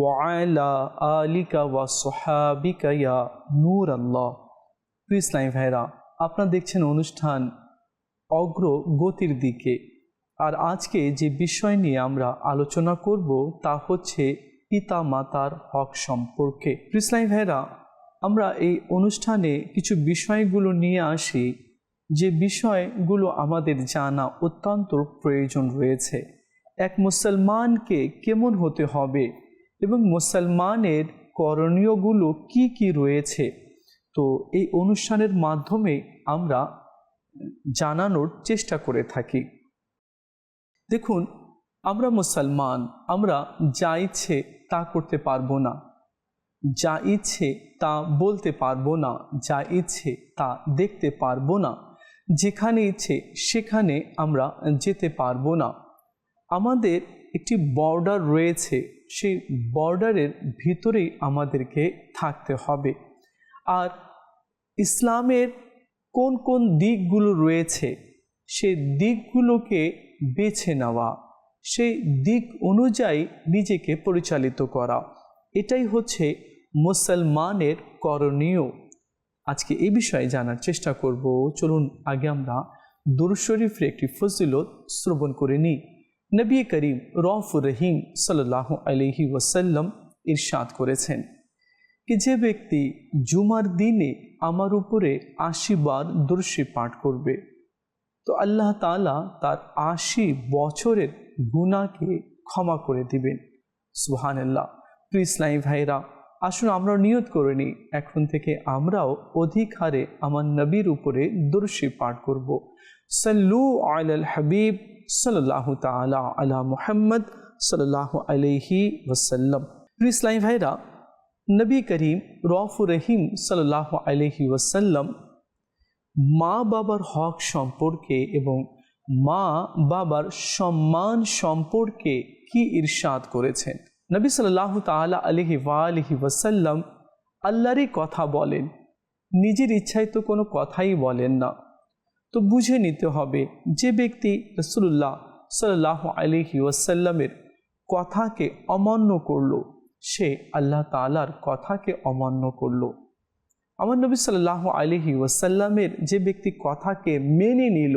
ওয়াইলা আলিকা সোহাবিকা ইয়া আল্লাহ ভাইরা, আপনারা দেখছেন অনুষ্ঠান অগ্রগতির দিকে। আর আজকে যে বিষয় নিয়ে আমরা আলোচনা করব তা হচ্ছে পিতা মাতার হক সম্পর্কে। ইসলাম ভাইরা, আমরা এই অনুষ্ঠানে কিছু বিষয়গুলো নিয়ে আসি। যে বিষয়গুলো আমাদের জানা অত্যন্ত প্রয়োজন রয়েছে। এক মুসলমানকে কেমন হতে হবে? এবং মুসলমানের করণীয়গুলো কি কি রয়েছে? তো এই অনুষ্ঠানের মাধ্যমে আমরা জানানোর চেষ্টা করে থাকি। দেখুন, আমরা মুসলমান, আমরা যা ইচ্ছে তা করতে পারব না। যা ইচ্ছে তা বলতে পারব না, যা ইচ্ছে তা দেখতে পারব না, যেখানে ইচ্ছে সেখানে আমরা যেতে পারব না। আমাদের একটি বর্ডার রয়েছে, সেই বর্ডারের ভিতরেই আমাদেরকে থাকতে হবে। আর ইসলামের কোন কোন দিকগুলো রয়েছে, সেই দিকগুলোকে বেছে নেওয়া, সেই দিক অনুযায়ী নিজেকে পরিচালিত করা, এটাই হচ্ছে মুসলমানের করণীয়। আজকে এই বিষয়ে জানার চেষ্টা করব। চলুন আগে আমরা দুরশরীফের একটি ফজিলত শ্রবণ করে নিই। নবী করিম রফুর রহিম সাল্লাহ আলহি ওসাল্লাম ইরশাদ করেছেন কি যে ব্যক্তি জুমার দিনে আমার উপরে আশি বার দর্শী পাঠ করবে, তো আল্লাহ তালা তার আশি বছরের গুণাকে ক্ষমা করে দিবেন। সুহান আল্লাহ প্রিয় ইসলামী ভাইরা আসুন আমরা নিয়ত করে নিই, এখন থেকে আমরাও অধিক হারে আমার নবীর উপরে দর্শী পাঠ করব। সাল্লু আল হাবিব সাল্লাহ তালা আলা মুহাম্মদ সাল্লাহ আলহি ওসাল্লাম ইসলাম ভাইরা, নবী করিম রফুর রহিম সাল্লাহ আলহি ওসাল্লাম মা বাবার হক সম্পর্কে এবং মা বাবার সম্মান সম্পর্কে কি ইরশাদ করেছেন? নবী সাল্লাহ তালা আলহি ওয়ালহি ওসাল্লাম আল্লাহরই কথা বলেন, নিজের ইচ্ছায় তো কোনো কথাই বলেন না। তো বুঝে নিতে হবে যে ব্যক্তি রসুল্লাহ সাল্লাহ আলিহি ওয়াসাল্লামের কথাকে অমান্য করল, সে আল্লাহ তালার কথাকে অমান্য করল। আমার নবী সাল্লাহ আলিহি ওয়াসাল্লামের যে ব্যক্তি কথাকে মেনে নিল,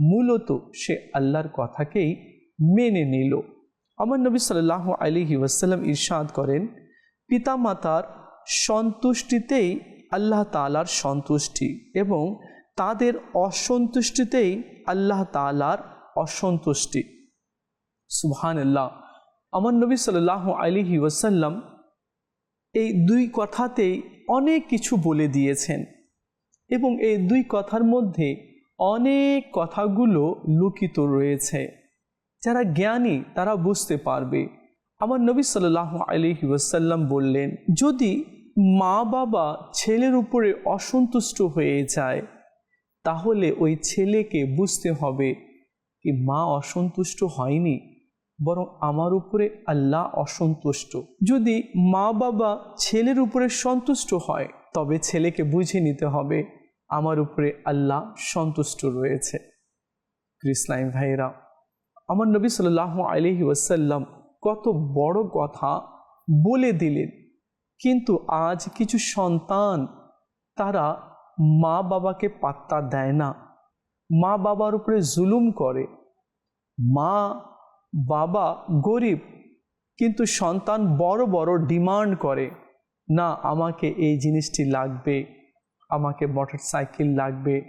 মূলত সে আল্লাহর কথাকেই মেনে নিল। আমার নবী সাল্লাহ আলিহি ওয়াসাল্লাম ইরশাদ করেন, পিতামাতার সন্তুষ্টিতেই আল্লাহ তালার সন্তুষ্টি এবং তাদের অসন্তুষ্টিতেই আল্লাহ তালার অসন্তুষ্টি। সুবহান আল্লাহ আমার নবী সাল্লাহ আলিহি ওয়াসাল্লাম এই দুই কথাতেই অনেক কিছু বলে দিয়েছেন এবং এই দুই কথার মধ্যে অনেক কথাগুলো লুকিত রয়েছে। যারা জ্ঞানী, তারা বুঝতে পারবে। আমার নবী সাল্লাহ আলিহি ওয়াসাল্লাম বললেন, যদি মা বাবা ছেলের উপরে অসন্তুষ্ট হয়ে যায় তাহলে ওই ছেলেকে বুঝতে হবে কি মা অসন্তুষ্ট হয়নি, বরং আমার উপরে আল্লাহ অসন্তুষ্ট। যদি মা বাবা ছেলের উপরে সন্তুষ্ট হয়, তবে ছেলেকে বুঝে নিতে হবে আমার উপরে আল্লাহ সন্তুষ্ট রয়েছে। কৃষ্ণাইম ভাইরা আমার নবী সাল্লাহ আলহি ওয়াসাল্লাম কত বড় কথা বলে দিলেন। কিন্তু আজ কিছু সন্তান তারা মা বাবাকে পাত্তা দেয় না। মা বাবার উপরে জুলুম করে। মা, বাবা গরিব, কিন্তু সন্তান বড় বড় ডিমান্ড করে, না, আমাকে এই জিনিসটি লাগবে, আমাকে মোটর সাইকেল লাগবে,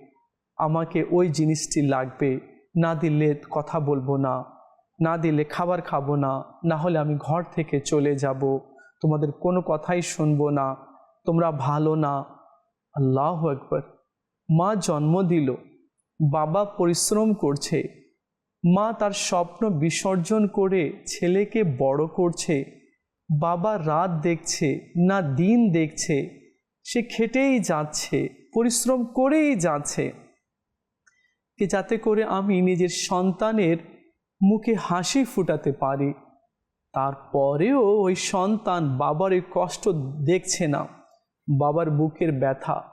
আমাকে ওই জিনিসটি লাগবে, না দিলে কথা বলব না না দিলে খাবার খাব না না হলে আমি ঘর থেকে চলে যাব, তোমাদের কোনো কথাই শুনব না, তোমরা ভালো না আল্লাহ একবার মা জন্ম দিল, বাবা পরিশ্রম করছে, মা তার স্বপ্ন বিসর্জন করে ছেলেকে বড় করছে, বাবা রাত দেখছে না দিন দেখছে, সে খেটেই যাচ্ছে, পরিশ্রম করেই যাচ্ছে। যে যাতে করে আমি নিজের সন্তানের মুখে হাসি ফুটাতে পারি, তারপরেও ওই সন্তান বাবার কষ্ট দেখছে না। বাবার বুকের ব্যথা।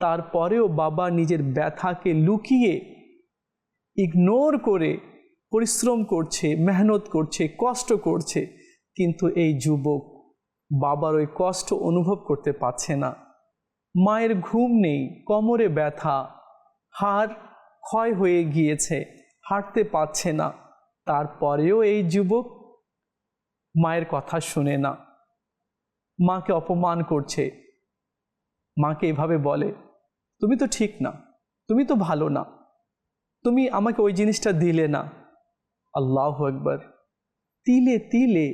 তারপরেও বাবা নিজের ব্যথাকে লুকিয়ে ইগনোর করে পরিশ্রম করছে, মেহনত করছে, কষ্ট করছে। কিন্তু এই যুবক বাবার ওই কষ্ট অনুভব করতে পারছে না। মায়ের ঘুম নেই, কোমরে ব্যথা, হাড় ক্ষয় হয়ে গিয়েছে, হাঁটতে পারছে না। তারপরেও এই যুবক মায়ের কথা শুনে না। মাকে অপমান করছে মাকে এভাবে বলে, তুমি তো ঠিক না, তুমি তো ভালো না, তুমি আমাকে ওই জিনিসটা দিলে না। আল্লাহ একবার তিলে তিলে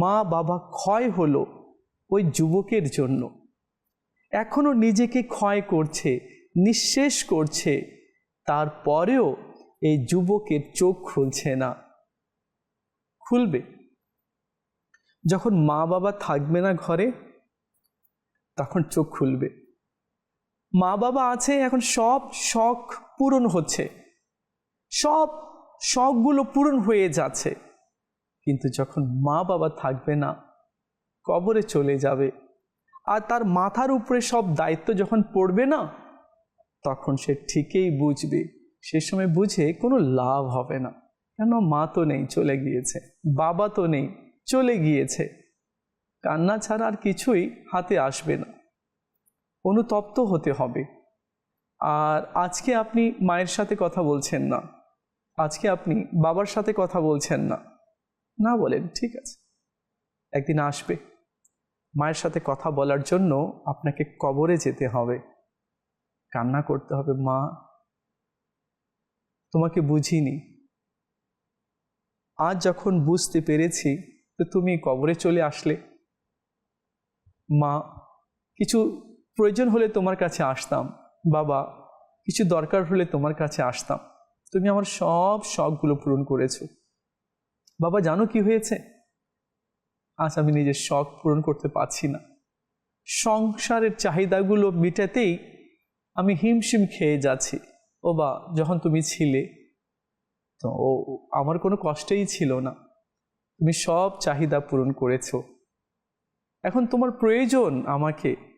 মা বাবা ক্ষয় হলো ওই যুবকের জন্য। এখনও নিজেকে ক্ষয় করছে, নিঃশেষ করছে, তারপরেও এই যুবকের চোখ খুলছে না। খুলবে। যখন মা বাবা থাকবে না ঘরে, তখন চোখ খুলবে। মা বাবা আছে, এখন সব শখ পূরণ হচ্ছে। সব শখগুলো পূরণ হয়ে যাচ্ছে। কিন্তু যখন মা বাবা থাকবে না, কবরে চলে যাবে। আর তার মাথার উপরে সব দায়িত্ব যখন পড়বে না, তখন সে ঠিকই বুঝবে। সে সময় বুঝে কোনো লাভ হবে না। কেন? মা তো নেই, চলে গিয়েছে। বাবা তো নেই, চলে গিয়েছে। কান্না ছাড়া আর কিছুই হাতে আসবে না। অনুতপ্ত হতে হবে। আর আজকে আপনি মায়ের সাথে কথা বলছেন না। আজকে আপনি বাবার সাথে কথা বলছেন না। না বলেন, ঠিক আছে। একদিন আসবে। মায়ের সাথে কথা বলার জন্য আপনাকে কবরে যেতে হবে। কান্না করতে হবে, মা। তোমাকে বুঝিনি। আজ যখন বুঝতে পেরেছি তো তুমি কবরে চলে আসলে, মা, কিছু প্রয়োজন হলে তোমার কাছে আসতাম। বাবা, কিছু দরকার হলে তোমার কাছে আসতাম। তুমি আমার সব শখগুলো পূরণ করেছ। বাবা, জানো কি হয়েছে? আজ আমি নিজের শখ পূরণ করতে পারছি না। সংসারের চাহিদাগুলো মিটাতেই আমি হিমশিম খেয়ে যাচ্ছি। ও বা, যখন তুমি ছিলে, তো ও, আমার কোনো কষ্টেই ছিল না। তুমি সব চাহিদা পূরণ করেছ। এখন তোমার প্রয়োজন আমাকে।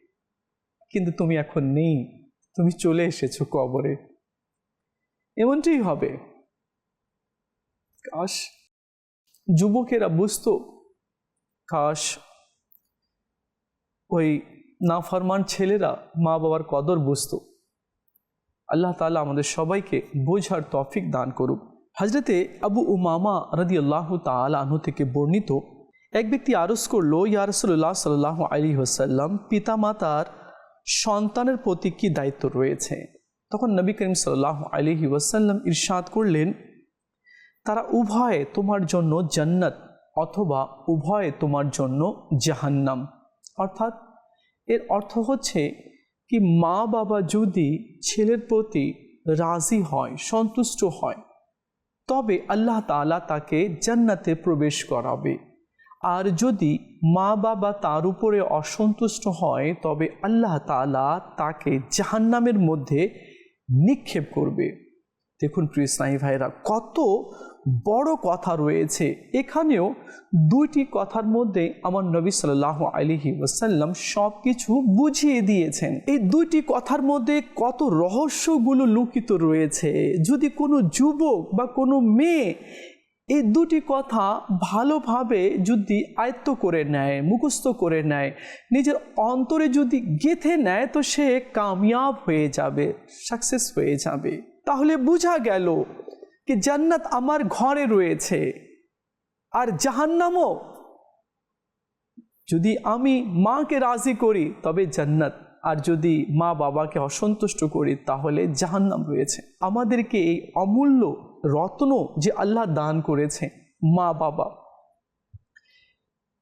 কিন্তু তুমি এখন নেই। তুমি চলে এসেছ কবরে। এমনটাই হবে। কাশ, যুবকেরা বুঝতো। কাশ, ওই নাফরমান ছেলেরা মা বাবার কদর বুঝতো। আল্লাহ তালা আমাদের সবাইকে বোঝার তফিক দান করুক। হাজরতে আবু উমামা রদি আল্লাহ তালু থেকে বর্ণিত এক ব্যক্তি আরস করল ইয়ারসুল্লাহ সাল্লাহ আলী হোসাল্লাম পিতা মাতার সন্তানের প্রতি কী দায়িত্ব রয়েছে? তখন নবী করিম সাল্লাহ আলহি ওয়াসাল্লাম ইরশাদ করলেন, তারা উভয়ে তোমার জন্য জান্নাত অথবা উভয়ে তোমার জন্য জাহান্নাম। অর্থাৎ এর অর্থ হচ্ছে কি, মা বাবা যদি ছেলের প্রতি রাজি হয়, সন্তুষ্ট হয়, তবে আল্লাহ তালা তাকে জান্নাতে প্রবেশ করাবে। আর যদি মা বাবা তার উপরে অসন্তুষ্ট হয়, তবে আল্লাহ তালা তাকে জাহান্নামের মধ্যে নিক্ষেপ করবে। দেখুন প্রিয় স্নায়ী ভাইরা কত বড় কথা রয়েছে। এখানেও দুইটি কথার মধ্যে আমার নবী সাল্লাহ আলিহি ওসাল্লাম সব কিছু বুঝিয়ে দিয়েছেন। এই দুইটি কথার মধ্যে কত রহস্যগুলো লুকিত রয়েছে। যদি কোনো যুবক বা কোনো মেয়ে এই দুটি কথা ভালোভাবে যদি আয়ত্ত করে নেয়, মুখস্থ করে নেয়, নিজের অন্তরে যদি গেথে নেয়, তো সে কামিয়াব হয়ে যাবে সাকসেস হয়ে যাবে। তাহলে বোঝা গেল কি জান্নাত আমার ঘরে রয়েছে আর জাহান্নামও। যদি আমি মাকে রাজি করি, তবে জান্নাত, আর যদি মা বাবাকে অসন্তুষ্ট করি, তাহলে জাহান্নাম রয়েছে। আমাদেরকে এই অমূল্য রত্ন যে আল্লাহ দান করেছে মা বাবা।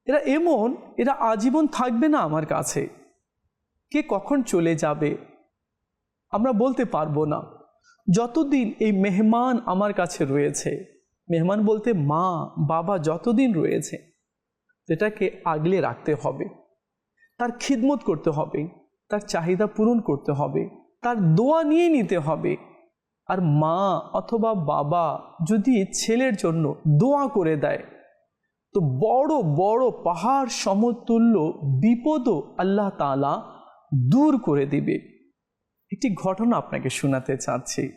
এরা এমন, এরা আজীবন থাকবে না আমার কাছে। কে কখন চলে যাবে, আমরা বলতে পারব না। যতদিন এই মেহমান আমার কাছে রয়েছে, মেহমান বলতে মা, বাবা যতদিন রয়েছে সেটাকে আগলে রাখতে হবে। তার খিদমত করতে হবে, তার চাহিদা পূরণ করতে হবে, তার দোয়া নিয়ে নিতে হবে। আর মা অথবা বাবা যদি ছেলের জন্য দোয়া করে দেয়, তো বড় বড় পাহাড় সমতুল্য বিপদও আল্লাহ তালা দূর করে দিবে। একটি ঘটনা আপনাকে শোনাতে চাচ্ছি।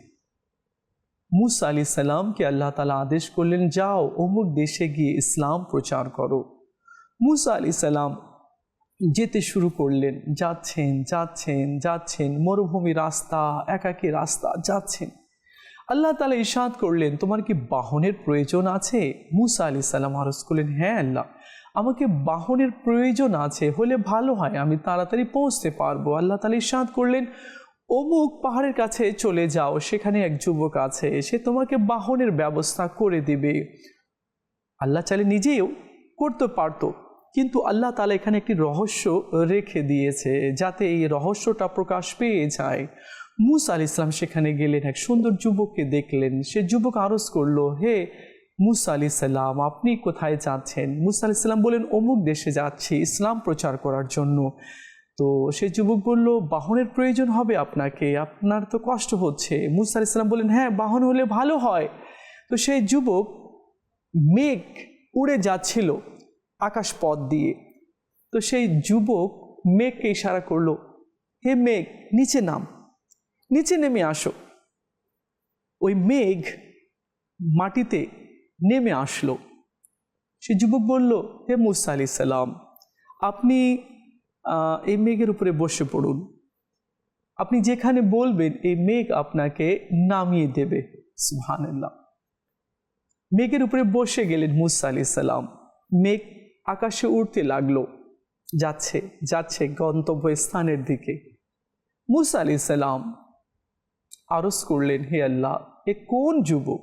মুসা আলি সাল্লামকে আল্লাহ তালা আদেশ করলেন, যাও, অমুক দেশে গিয়ে ইসলাম প্রচার করো। মুসা আলি সাল্লাম যেতে শুরু করলেন। যাচ্ছেন যাচ্ছেন যাচ্ছেন, মরুভূমি রাস্তা, একাকী রাস্তা, যাচ্ছেন। আল্লাহ তালা ইশাদ করলেন, তোমার কি বাহনের প্রয়োজন আছে? মুসা আলি সাল্লাম আরজ করলেন হ্যাঁ আল্লাহ, আমাকে বাহনের প্রয়োজন আছে, হলে ভালো হয়, আমি তাড়াতাড়ি পৌঁছতে পারব। আল্লাহ তালা ইশাদ করলেন, অমুক পাহাড়ের কাছে চলে যাও, সেখানে এক যুবক আছে, সে তোমাকে বাহনের ব্যবস্থা করে দিবে। আল্লাহ চাইলে নিজেও করতে পারতো। কিন্তু আল্লাহ তালা এখানে একটি রহস্য রেখে দিয়েছে যাতে এই রহস্যটা প্রকাশ পেয়ে যায়। মুসা আল ইসলাম সেখানে গেলেন, এক সুন্দর যুবককে দেখলেন। সে যুবক আরজ করল, হে মুসা আলি সাল্লাম আপনি কোথায় যাচ্ছেন? মুসা আলি সাল্লাম বলেন অমুক দেশে যাচ্ছি ইসলাম প্রচার করার জন্য। তো সে যুবক বলল, বাহনের প্রয়োজন হবে আপনাকে, আপনার তো কষ্ট হচ্ছে। মুসা আলি সাল্লাম বললেন হ্যাঁ বাহন হলে ভালো হয়। তো সেই যুবক মেঘ উড়ে যাচ্ছিল। আকাশ পথ দিয়ে। তো সেই যুবক মেঘকে ইশারা করল, হে মেঘ, নিচে নাম। নিচে নেমে আসো। ওই মেঘ মাটিতে নেমে আসলো। সে যুবক বলল, হে মুসা আলি সাল্লাম আপনি এই মেঘের উপরে বসে পড়ুন। আপনি যেখানে বলবেন, এই মেঘ আপনাকে নামিয়ে দেবে। সুহানাল্লাহ মেঘের উপরে বসে গেলেন মুসা আলি সাল্লাম মেঘ আকাশে উঠতে লাগল, যাচ্ছে যাচ্ছে গন্তব্য স্থানের দিকে। মুসা আলি সাল্লাম আরস করলেন, হে আল্লাহ, এ কোন যুবক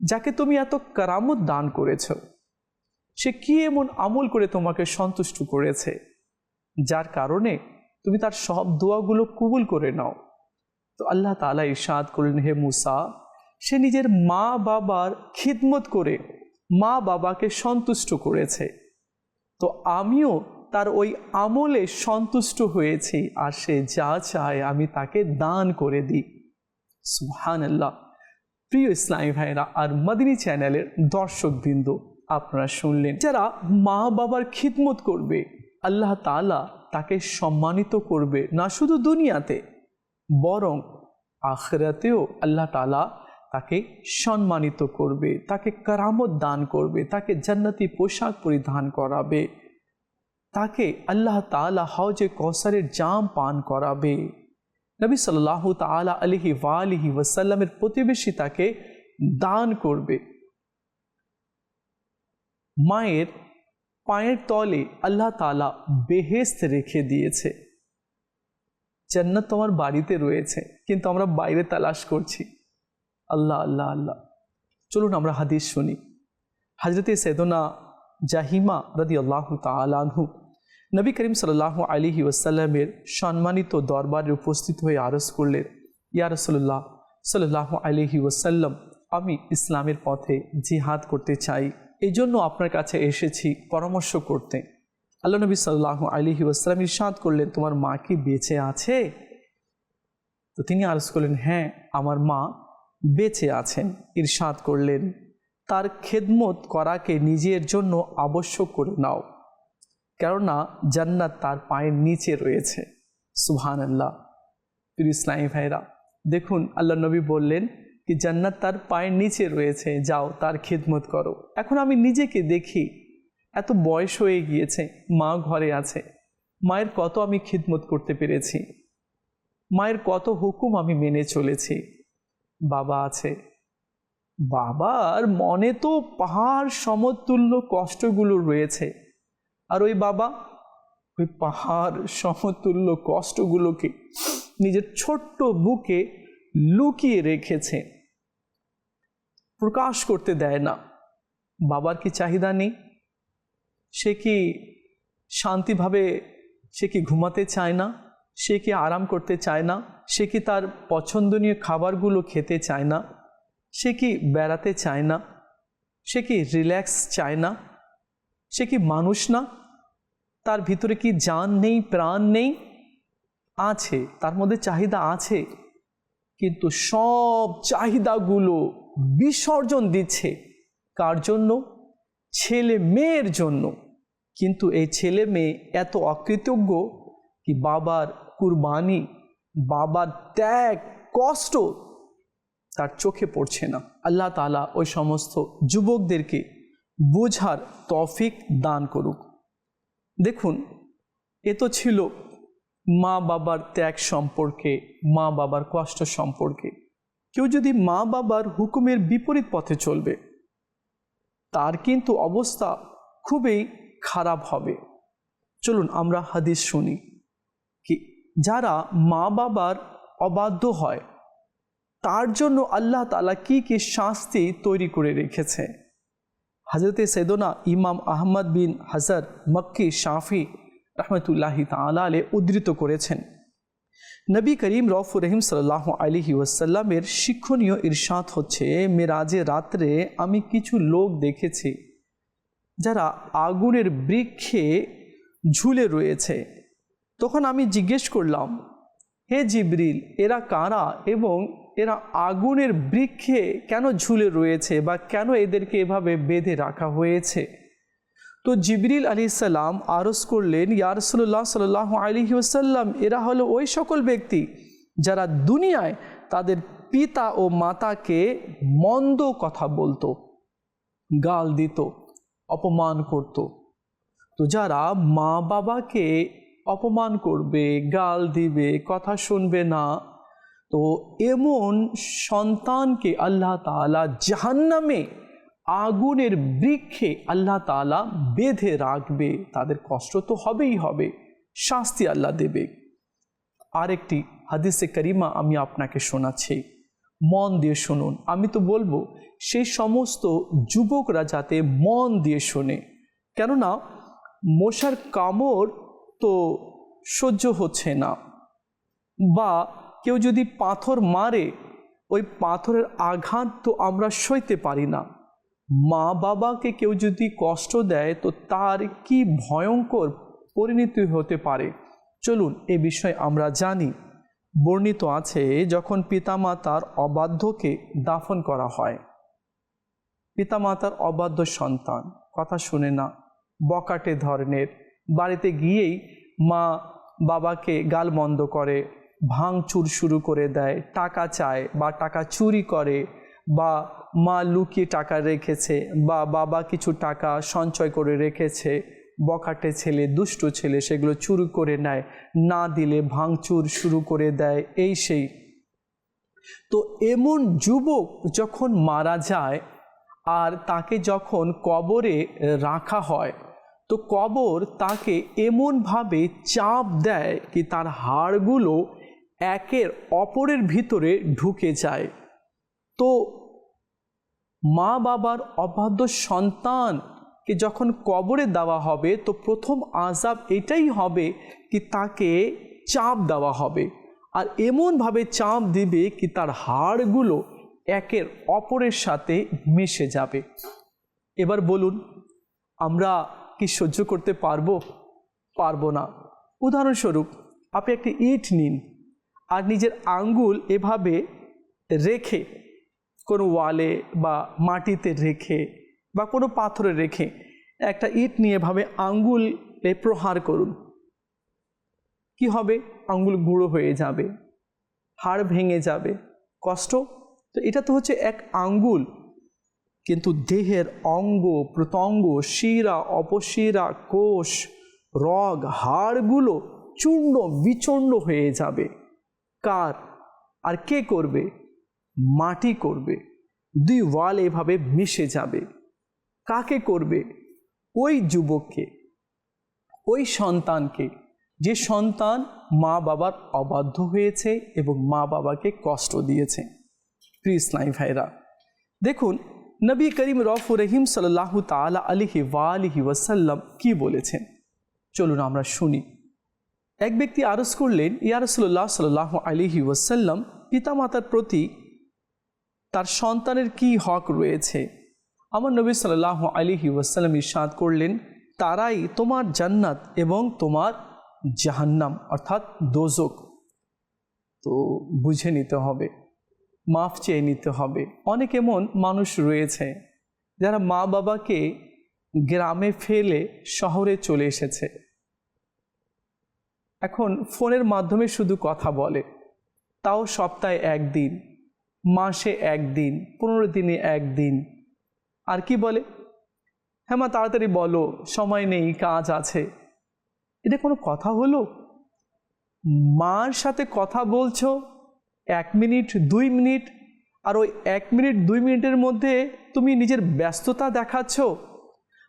যাকে তুমি এত কারামত দান করেছ? সে কি এমন আমল করে তোমাকে সন্তুষ্ট করেছে? যার কারণে তুমি তার সব দোয়াগুলো কবুল করে নাও। তো আল্লাহ তালা ইসাদ করলেন, হে মুসা, সে নিজের মা বাবার খিদমত করে মা বাবাকে সন্তুষ্ট করেছে। তো আমিও তার ওই আমলে সন্তুষ্ট হয়েছি আর সে যা চায় আমি তাকে দান করে দিই। সুহান আল্লাহ প্রিয় ইসলামী ভাইরা আর মদিনী চ্যানেলের দর্শকবৃন্দ, আপনারা শুনলেন, যারা মা বাবার খিদমত করবে, আল্লাহ তালা তাকে সম্মানিত করবে, না শুধু দুনিয়াতে, বরং আখরাতেও আল্লাহ তালা তাকে সম্মানিত করবে, তাকে কারামত দান করবে, তাকে জান্নাতি পোশাক পরিধান করাবে, তাকে আল্লাহ তালা হজে কৌসারের জাম পান করাবে। নবী সাল্লাহ তালা আলহি ওয়ালিহি ওয়াসাল্লামের প্রতিবেশী তাকে দান করবে। মায়ের পায়ের তলে আল্লাহ তালা বেহেস্ত রেখে দিয়েছে। জান্নাত তোমার বাড়িতে রয়েছে, কিন্তু আমরা বাইরে তালাশ করছি। আল্লাহ আল্লাহ আল্লাহ। চলুন আমরা হাদিস শুনি। হাজরতে সেদনা জাহিমা রদি আল্লাহ তালাহু নবী করিম সাল্লাহ আলিহি ওসাল্লামের সম্মানিত দরবারে উপস্থিত হয়ে আরজ করলেন, ইয়া রসল্লাহ সাল্লাহ আলিহি ওসাল্লাম আমি ইসলামের পথে জিহাদ করতে চাই। এই জন্য আপনার কাছে এসেছি পরামর্শ করতে। আল্লাহ নবী সাল্লাহ আলিহি ওসাল্লাম ইরশাদ করলেন, তোমার মা কি বেঁচে আছে? তো তিনি আরজ করলেন হ্যাঁ আমার মা বেঁচে আছেন, ইরশাদ করলেন, তার খেদমত করাকে নিজের জন্য আবশ্যক করে নাও। কেননা জান্নাত তার পায়ের নিচে রয়েছে। সুহান আল্লাহ প্রিয় ইসলামী ভাইরা দেখুন আল্লাহ নবী বললেন কি, জান্নাত তার পায়ের নিচে রয়েছে, যাও, তার খিদমত করো। এখন আমি নিজেকে দেখি, এত বয়স হয়ে গিয়েছে, মা ঘরে আছে, মায়ের কত আমি খিদমত করতে পেরেছি, মায়ের কত হুকুম আমি মেনে চলেছি। বাবা আছে। বাবার মনে তো পাহাড় সমতুল্য কষ্টগুলো রয়েছে। আর ওই বাবা ওই পাহাড় সমতুল্য কষ্টগুলোকে নিজের ছোট্ট বুকে লুকিয়ে রেখেছে। প্রকাশ করতে দেয় না। বাবার কি চাহিদা নেই? সে কি শান্তিভাবে সে কি ঘুমাতে চায় না? সে কি আরাম করতে চায় না? সে কি তার পছন্দনীয় খাবারগুলো খেতে চায় না? সে কি বেড়াতে চায় না? সে কি রিল্যাক্স চায় না? সে কি মানুষ না? তার ভিতরে কি জান নেই, প্রাণ নেই? আছে, তার মধ্যে চাহিদা আছে। কিন্তু সব চাহিদাগুলো বিসর্জন দিচ্ছে। কার জন্য? ছেলে মেয়ের জন্য। কিন্তু এই ছেলে মেয়ে এত অকৃতজ্ঞ কি বাবার কুরবানি বাবার ত্যাগ, কষ্ট তার চোখে পড়ছে না। আল্লাহ তালা ওই সমস্ত যুবকদেরকে বোঝার তফিক দান করুক। দেখুন, এ তো ছিল মা বাবার ত্যাগ সম্পর্কে, মা বাবার কষ্ট সম্পর্কে। কেউ যদি মা বাবার হুকুমের বিপরীত পথে চলবে, তার কিন্তু অবস্থা খুবই খারাপ হবে। চলুন আমরা হাদিস শুনি। যারা মা বাবার অবাধ্য হয়, তার জন্য আল্লাহ তালা কি কি শাস্তি তৈরি করে রেখেছে? হজরতে সেদনা ইমাম আহমদ বিন হাজার মক্কি শাফি রহমতুল্লাহি তালা আলে উদ্ধৃত করেছেন। নবী করিম রফুর রহিম সাল্লাহ আলহি ওয়াসাল্লামের শিক্ষণীয় ইরশাদ হচ্ছে, মেরাজে রাত্রে আমি কিছু লোক দেখেছি, যারা আগুনের বৃক্ষে ঝুলে রয়েছে। তখন আমি জিজ্ঞেস করলাম, হে জিবরিল, এরা কারা এবং এরা আগুনের বৃক্ষে কেন ঝুলে রয়েছে বা কেন এদেরকে এভাবে বেঁধে রাখা হয়েছে? তো জিবরিল আলী সাল্লাম করলেন ইয়ারসুল্লাহ সাল্লাহ আলী ওসাল্লাম এরা হলো ওই সকল ব্যক্তি যারা দুনিয়ায় তাদের পিতা ও মাতাকে মন্দ কথা বলতো, গাল দিত, অপমান করত। তো যারা মা বাবাকে অপমান করবে, গাল দিবে, কথা শুনবে না। তো এমন সন্তানকে আল্লাহ তালা জাহান্নামে আগুনের বৃক্ষে আল্লাহ তালা বেঁধে রাখবে। তাদের কষ্ট তো হবেই হবে, শাস্তি আল্লাহ দেবে। আরেকটি হাদিসে করিমা আমি আপনাকে শোনাচ্ছি, মন দিয়ে শুনুন। আমি তো বলব, সেই সমস্ত যুবকরা যাতে মন দিয়ে শোনে। কেননা, মশার কামড় তো সহ্য হচ্ছে না। বা কেউ যদি পাথর মারে, ওই পাথরের আঘাত তো আমরা সইতে পারি না। মা বাবাকে কেউ যদি কষ্ট দেয়, তো তার কি ভয়ঙ্কর পরিণতি হতে পারে? চলুন, এ বিষয়ে আমরা জানি। বর্ণিত আছে, যখন পিতামাতার অবাধ্যকে দাফন করা হয়। পিতামাতার অবাধ্য সন্তান, কথা শুনে না, বকাটে ধরনের বাড়িতে গিয়েই মা বাবাকে গাল গালমন্দ করে, ভাঙচুর শুরু করে দেয়, টাকা চায় বা টাকা চুরি করে বা মা লুকিয়ে টাকা রেখেছে বা বাবা কিছু টাকা সঞ্চয় করে রেখেছে, বখাটে ছেলে, দুষ্ট ছেলে সেগুলো চুরি করে নেয়, না দিলে ভাঙচুর শুরু করে দেয়, এই সেই। তো এমন যুবক যখন মারা যায় আর তাকে যখন কবরে রাখা হয় তো কবর তাকে এমনভাবে চাপ দেয় কি তার হাড়গুলো একের অপরের ভিতরে ঢুকে যায়। তো মা বাবার অবাধ্য সন্তানকে যখন কবরে দেওয়া হবে, তো প্রথম আজাব এটাই হবে কি তাকে চাপ দেওয়া হবে। আর এমনভাবে চাপ দিবে কি তার হাড়গুলো একের অপরের সাথে মিশে যাবে। এবার বলুন, আমরা কি সহ্য করতে পারব? পারব না। উদাহরণস্বরূপ, আপনি একটি ইট নিন আর নিজের আঙ্গুল এভাবে রেখে, কোনো ওয়ালে বা মাটিতে রেখে বা কোনো পাথরে রেখে একটা ইট নিয়ে ভাবে আঙ্গুল প্রহার করুন। কি হবে? আঙ্গুল গুঁড়ো হয়ে যাবে, হাড় ভেঙে যাবে। কষ্ট? তো এটা তো হচ্ছে এক আঙ্গুল। কিন্তু দেহের অঙ্গ, প্রত্যঙ্গ, শিরা, অপশিরা, কোষ, রগ, হাড়গুলো চূর্ণ বিচূর্ণ হয়ে যাবে। কার? আর কে করবে? মাটি করবে। দুই ওয়াল এভাবে মিশে যাবে। কাকে করবে? ওই যুবককে, ওই সন্তানকে। যে সন্তান মা বাবার অবাধ্য হয়েছে এবং মা বাবাকে কষ্ট দিয়েছে। প্রিয় ইসলামী ভাইরা দেখুন নবী করিম রফু রহিম সাল্লাহ তালা আলিহি ওয়ালিহি ওয়াসাল্লাম কি বলেছেন? চলুন আমরা শুনি। এক ব্যক্তি আরজ করলেন ইয়ারসুল্লাহ সাল্লাহ আলিহি ওয়াসাল্লাম, পিতামাতার প্রতি তার সন্তানের কি হক রয়েছে? আমার নবী সাল্লাহ আলিহি ওয়াসাল্লাম ইরশাদ করলেন, তারাই তোমার জান্নাত এবং তোমার জাহান্নাম, অর্থাৎ দোজক। তো বুঝে নিতে হবে। মাফ চেয়ে নিতে হবে। অনেক এমন মানুষ রয়েছে যারা মা বাবাকে গ্রামে ফেলে শহরে চলে এসেছে। এখন ফোনের মাধ্যমে শুধু কথা বলে, তাও সপ্তাহে একদিন, মাসে একদিন, পনেরো দিনে একদিন। আর কি বলে? হ্যাঁ মা, তাড়াতাড়ি বলো, সময় নেই, কাজ আছে। এটা কোনো কথা হলো? মার সাথে কথা বলছো? এক মিনিট, দুই মিনিট, আর ওই এক মিনিট, দুই মিনিটের মধ্যে তুমি নিজের ব্যস্ততা দেখাচ্ছ।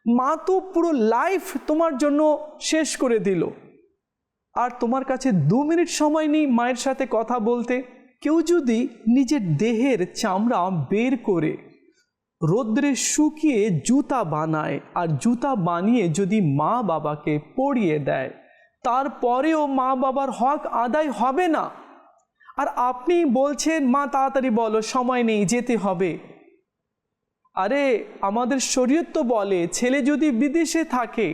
মা তো পুরো লাইফ তোমার জন্য শেষ করে দিল। আর তোমার কাছে দু মিনিট সময় নেই মায়ের সাথে কথা বলতে। কেউ যদি নিজের দেহের চামড়া বের করে, রোদ্রে শুকিয়ে জুতা বানায়, আর জুতা বানিয়ে যদি মা বাবাকে পরিয়ে দেয়, তারপরেও মা বাবার হক আদায় হবে না। আর আপনি বলছেন, মা, তাড়াতাড়ি বলো, সময় নেই, যেতে হবে। আরে, আমাদের শরীয়ত তো বলে, ছেলে যদি বিদেশে থাকে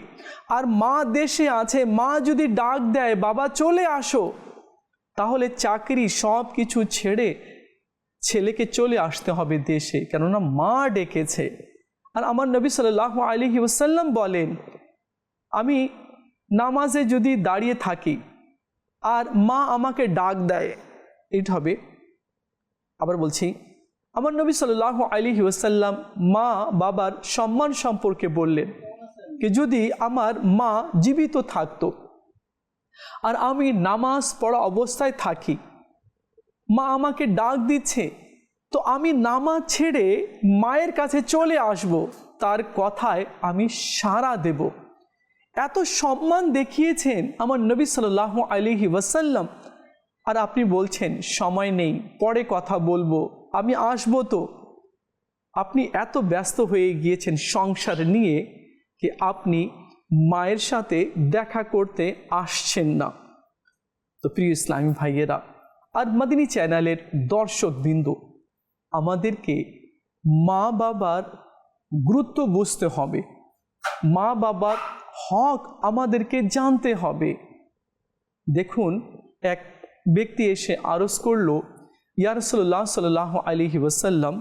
আর মা দেশে আছে, মা যদি ডাক দেয়, বাবা, চলে আসো। তাহলে চাকরি সব কিছু ছেড়ে ছেলেকে চলে আসতে হবে দেশে, কেননা মা ডেকেছে। আর আমার নবী সাল্লাহ আলহি ওসাল্লাম বলেন, আমি নামাজে যদি দাঁড়িয়ে থাকি আর মা আমাকে ডাক দেয় এটা হবে। আবার বলছি, আমার নবী সাল্লাহ আলহি ওসাল্লাম মা বাবার সম্মান সম্পর্কে বললেন কি যদি আমার মা জীবিত থাকতো আর আমি নামাজ পড়া অবস্থায় থাকি, মা আমাকে ডাক দিচ্ছে, তো আমি নামাজ ছেড়ে মায়ের কাছে চলে আসব, তার কথায় আমি সাড়া দেব। এত সম্মান দেখিয়েছেন আমার নবী সাল্লাহ আলিহি ওয়াসাল্লাম। আর আপনি বলছেন, সময় নেই, পরে কথা বলব। আমি আসব তো। আপনি এত ব্যস্ত হয়ে গিয়েছেন সংসার নিয়ে যে আপনি মায়ের সাথে দেখা করতে আসছেন না। তো প্রিয় ইসলামী ভাইয়েরা, আর মাদিনী চ্যানেলের দর্শক বিন্দু আমাদেরকে মা বাবার গুরুত্ব বুঝতে হবে। মা বাবার হক আমাদেরকে জানতে হবে। দেখুন, এক ব্যক্তি এসে আরজ করল ইয়ারসল্লাহ সাল্লাহ আলিহি ওসাল্লাম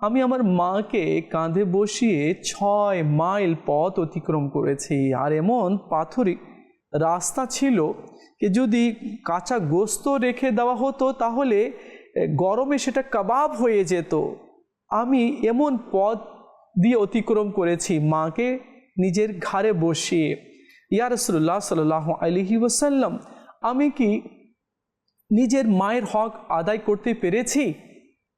আমি আমার মাকে কাঁধে বসিয়ে ছয় মাইল পথ অতিক্রম করেছি, আর এমন পাথরিক রাস্তা ছিল যে যদি কাঁচা গোস্ত রেখে দেওয়া হতো, তাহলে গরমে সেটা কাবাব হয়ে যেত। আমি এমন পথ দিয়ে অতিক্রম করেছি, মাকে নিজের ঘাড়ে বসিয়ে ইয়ারসুল্লাহ সাল্লাহ আলহি ওসাল্লাম আমি কি নিজের মায়ের হক আদায় করতে পেরেছি?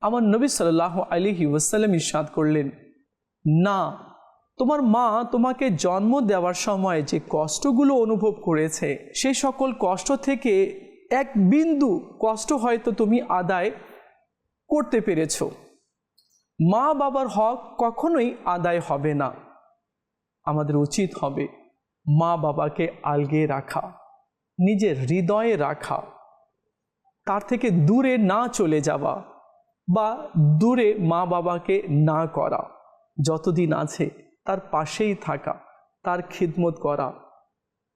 আমার নবী সাল্লাহ আলিহি ওসাল্লাম ইস্বাদ করলেন, না, তোমার মা তোমাকে জন্ম দেওয়ার সময় যে কষ্টগুলো অনুভব করেছে সেই সকল কষ্ট থেকে এক বিন্দু কষ্ট হয়তো তুমি আদায় করতে পেরেছ। মা বাবার হক কখনোই আদায় হবে না। আমাদের উচিত হবে মা বাবাকে আলগে রাখা, নিজের হৃদয়ে রাখা। তার থেকে দূরে না চলে যাওয়া বা দূরে মা বাবাকে না করা, যতদিন আছে তার পাশেই থাকা, তার খিদমত করা,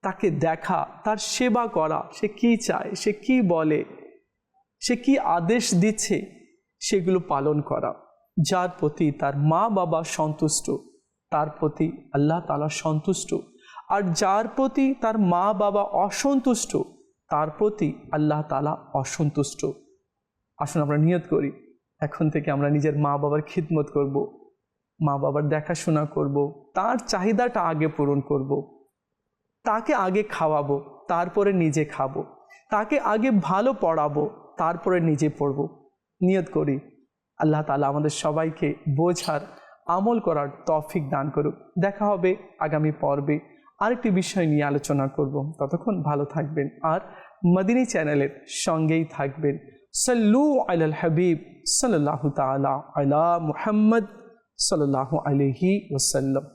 তাকে দেখা, তার সেবা করা, সে কি চায়, সে কি বলে, সে কি আদেশ দিচ্ছে, সেগুলো পালন করা, যার প্রতি তার মা বাবা সন্তুষ্ট, তার প্রতি আল্লাহ তালা সন্তুষ্ট, আর যার প্রতি তার মা বাবা অসন্তুষ্ট তার প্রতি আল্লাহ তালা অসন্তুষ্ট আসুন আমরা নিয়ত করি, এখন থেকে আমরা নিজের মা বাবার খিদমত করব। মা বাবার দেখাশোনা করব। তার চাহিদাটা আগে পূরণ করব। তাকে আগে খাওয়াবো, তারপরে নিজে খাব, তাকে আগে ভালো পড়াবো, তারপরে নিজে পড়ব নিয়ত করি, আল্লাহ তালা আমাদের সবাইকে বোঝার, আমল করার তফিক দান করুক দেখা হবে আগামী পর্বে আরেকটি বিষয় নিয়ে আলোচনা করব। ততক্ষণ ভালো থাকবেন আর মদিনী চ্যানেলের সঙ্গেই থাকবেন। সাল্লু আল হাবিব সাল্লাহ তালা আলা মুহাম্মদ সাল্লাহ আলহি ওসাল্লাম